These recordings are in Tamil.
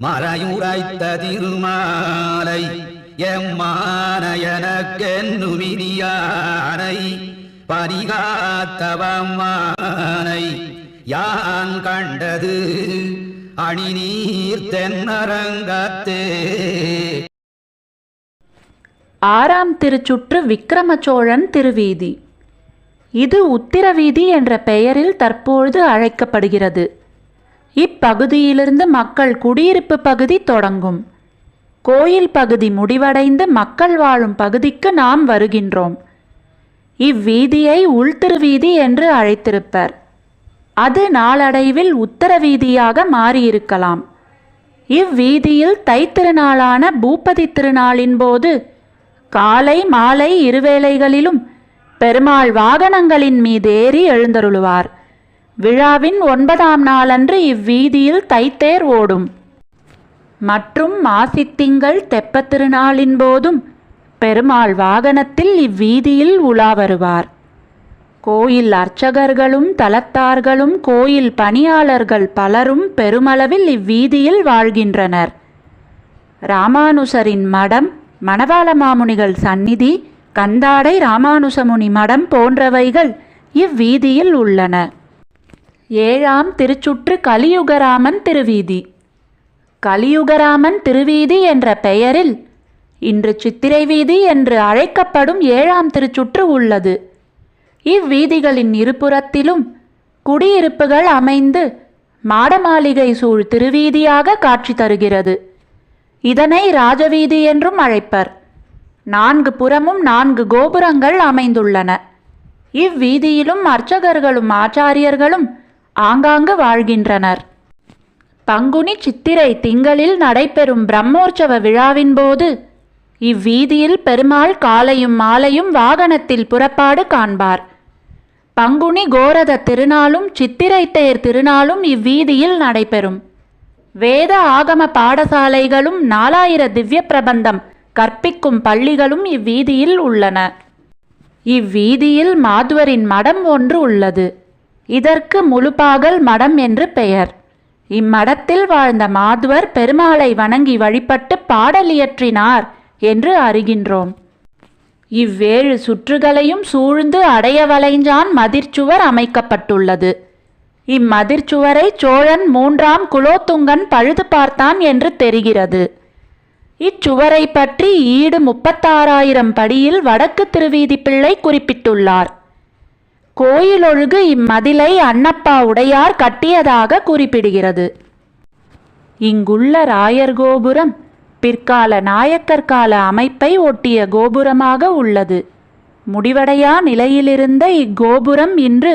மறையுரைத்த திருமாலை எம்மானயனக்கென்னுமிதியானை பரிகாத்தவம்மானை யான் கண்டது அணிநீர் தென்னரங்கத்தே. ஆறாம் திருச்சுற்று விக்கிரமச்சோழன் திருவீதி. இது உத்திரவீதி என்ற பெயரில் தற்பொழுது அழைக்கப்படுகிறது. இப்பகுதியிலிருந்து மக்கள் குடியிருப்பு பகுதி தொடங்கும். கோயில் பகுதி முடிவடைந்து மக்கள் வாழும் பகுதிக்கு நாம் வருகின்றோம். இவ்வீதியை உள்திருவீதி என்று அழைத்திருப்பர். அது நாளடைவில் உத்தர வீதியாக மாறியிருக்கலாம். இவ்வீதியில் தைத்திருநாளான பூபதி திருநாளின் போது காலை மாலை இருவேளைகளிலும் பெருமாள் வாகனங்களின் மீதேறி எழுந்தருளுவார். விழாவின் ஒன்பதாம் நாளன்று இவ்வீதியில் தைத்தேர் ஓடும். மற்றும் மாசித்திங்கள் தெப்பத்திருநாளின் போதும் பெருமாள் வாகனத்தில் இவ்வீதியில் உலா வருவார். கோயில் அர்ச்சகர்களும் தலத்தார்களும் கோயில் பணியாளர்கள் பலரும் பெருமளவில் இவ்வீதியில் வாழ்கின்றனர். ராமானுசரின் மடம் மணவாள மாமுனிகள் சந்நிதி கந்தாடை ராமானுசமுனி மடம் போன்றவைகள் இவ்வீதியில் உள்ளன. ஏழாம் திருச்சுற்று கலியுகராமன் திருவீதி. கலியுகராமன் திருவீதி என்ற பெயரில் இன்று சித்திரை வீதி என்று அழைக்கப்படும் ஏழாம் திருச்சுற்று உள்ளது. இவ்வீதிகளின் இருபுறத்திலும் குடியிருப்புகள் அமைந்து மாடமாளிகை சூழ் திருவீதியாக காட்சி தருகிறது. இதனை ராஜவீதி என்றும் அழைப்பர். நான்கு புறமும் நான்கு கோபுரங்கள் அமைந்துள்ளன. இவ்வீதியிலும் அர்ச்சகர்களும் ஆச்சாரியர்களும் ஆங்காங்கு வாழ்கின்றனர். பங்குனி சித்திரை திங்களில் நடைபெறும் பிரம்மோற்சவ விழாவின் போது இவ்வீதியில் பெருமாள் காலையும் மாலையும் வாகனத்தில் புறப்பாடு காண்பார். பங்குனி கோரத திருநாளும் சித்திரை தேர் திருநாளும் இவ்வீதியில் நடைபெறும். வேத ஆகம பாடசாலைகளும் நாலாயிர திவ்ய பிரபந்தம் கற்பிக்கும் பள்ளிகளும் இவ்வீதியில் உள்ளன. இவ்வீதியில் மாதுவரின் மடம் ஒன்று உள்ளது. இதற்கு முழுப்பாகல் மடம் என்று பெயர். இம்மடத்தில் வாழ்ந்த மாதுவர் பெருமாளை வணங்கி வழிபட்டு பாடலியற்றினார் என்று அறிகின்றோம். இவ்வேழு சுற்றுகளையும் சூழ்ந்து அடைய வளைஞ்சான் மதிர்ச்சுவர் அமைக்கப்பட்டுள்ளது. இம்மதிர்ச்சுவரை சோழன் மூன்றாம் குலோத்துங்கன் பழுது பார்த்தான் என்று தெரிகிறது. இச்சுவரை பற்றி ஈடு முப்பத்தாறாயிரம் படியில் வடக்கு திருவீதி பிள்ளை குறிப்பிட்டுள்ளார். கோயிலொழுகு இம்மதிலை அன்னப்பா உடையார் கட்டியதாக குறிப்பிடுகிறது. இங்குள்ள ராயர் கோபுரம் பிற்கால நாயக்கர் கால அமைப்பை ஒட்டிய கோபுரமாக உள்ளது. முடிவடையா நிலையிலிருந்த இக்கோபுரம் இன்று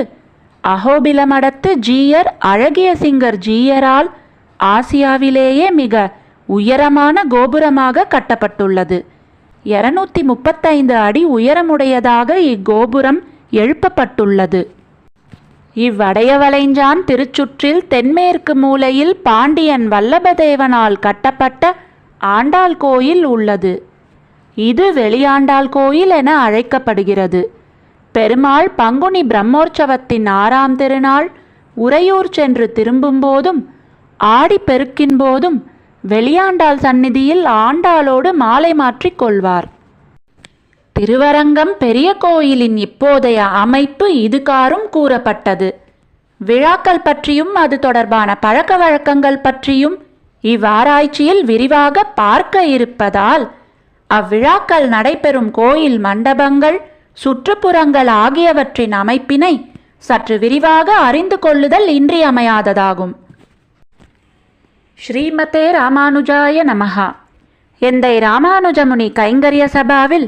அகோபிலமடத்து ஜீயர் அழகிய சிங்கர் ஜீயரால் ஆசியாவிலேயே மிக உயரமான கோபுரமாக கட்டப்பட்டுள்ளது. இருநூத்தி முப்பத்தைந்து அடி உயரமுடையதாக இக்கோபுரம் எழுப்பப்பட்டுள்ளது. இவ்வடையவளைஞ்சான் திருச்சுற்றில் தென்மேற்கு மூலையில் பாண்டியன் வல்லபதேவனால் கட்டப்பட்ட ஆண்டாள் கோயில் உள்ளது. இது வெளியாண்டாள் கோயில் என அழைக்கப்படுகிறது. பெருமாள் பங்குனி பிரம்மோற்சவத்தின் ஆறாம் திருநாள் உறையூர் சென்று திரும்பும்போதும் ஆடி பெருக்கின் போதும் வெளியாண்டாள் சந்நிதியில் ஆண்டாளோடு மாலை மாற்றிக் கொள்வார். திருவரங்கம் பெரிய கோயிலின் இப்போதைய அமைப்பு இதுகாறும் கூறப்பட்டது. விழாக்கள் பற்றியும் அது தொடர்பான பழக்க வழக்கங்கள் பற்றியும் இவ்வாராய்ச்சியில் விரிவாக பார்க்க இருப்பதால் அவ்விழாக்கள் நடைபெறும் கோயில் மண்டபங்கள் சுற்றுப்புறங்கள் ஆகியவற்றின் அமைப்பினை சற்று விரிவாக அறிந்து கொள்ளுதல் இன்றியமையாததாகும். ஸ்ரீமதே ராமானுஜாய நமஹா. எந்தை ராமானுஜமுனி கைங்கரிய சபாவில்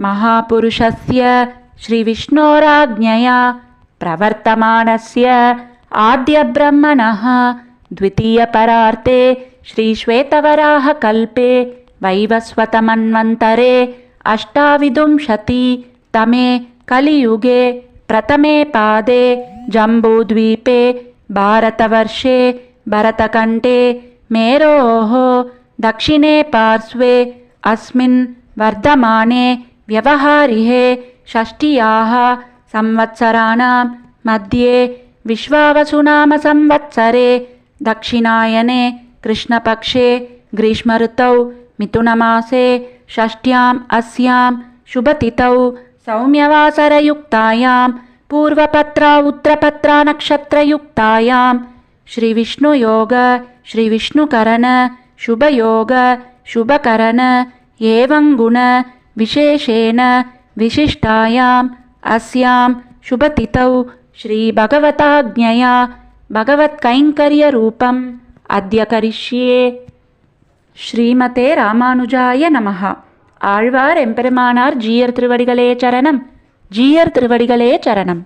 महापुरुषस्य श्रीविष्णोराज्ञया प्रवर्तमानस्य आद्यब्रह्मणः द्वितीयपरार्ते श्रीश्वेतवराहकल्पे वैवस्वतमन्वन्तरे अष्टाविंशति तमे कलियुगे प्रथमे पादे जम्बूद्वीपे भारतवर्षे भरतकण्ठे मेरोः दक्षिणे पार्श्वे अस्मिन् वर्धमाने व्यवहारिहे षष्ट्याः संवत्सराणां मध्ये विश्वावसुनामसंवत्सरे दक्षिणायने कृष्णपक्षे ग्रीष्मऋतौ मिथुनमासे षष्ट्याम् अस्यां शुभतिथौ सौम्यवासरयुक्तायां पूर्वपत्रा उत्तरपत्रा नक्षत्रयुक्तायां श्रीविष्णुयोग श्रीविष्णुकरण शुभयोग शुभकरण एवं गुण विशेषेण विशिष्टायाम् अस्यां शुभतिथौ श्रीभगवताज्ञया भगवत्कैङ्कर्यरूपम् अद्य करिष्ये ஸ்ரீமதே ராமானுஜாய நமஹ ஆழ்வார் எம்பெருமானார் ஜீயர் திருவடிகளே சரணம் ஜீயர் திருவடிகளே சரணம்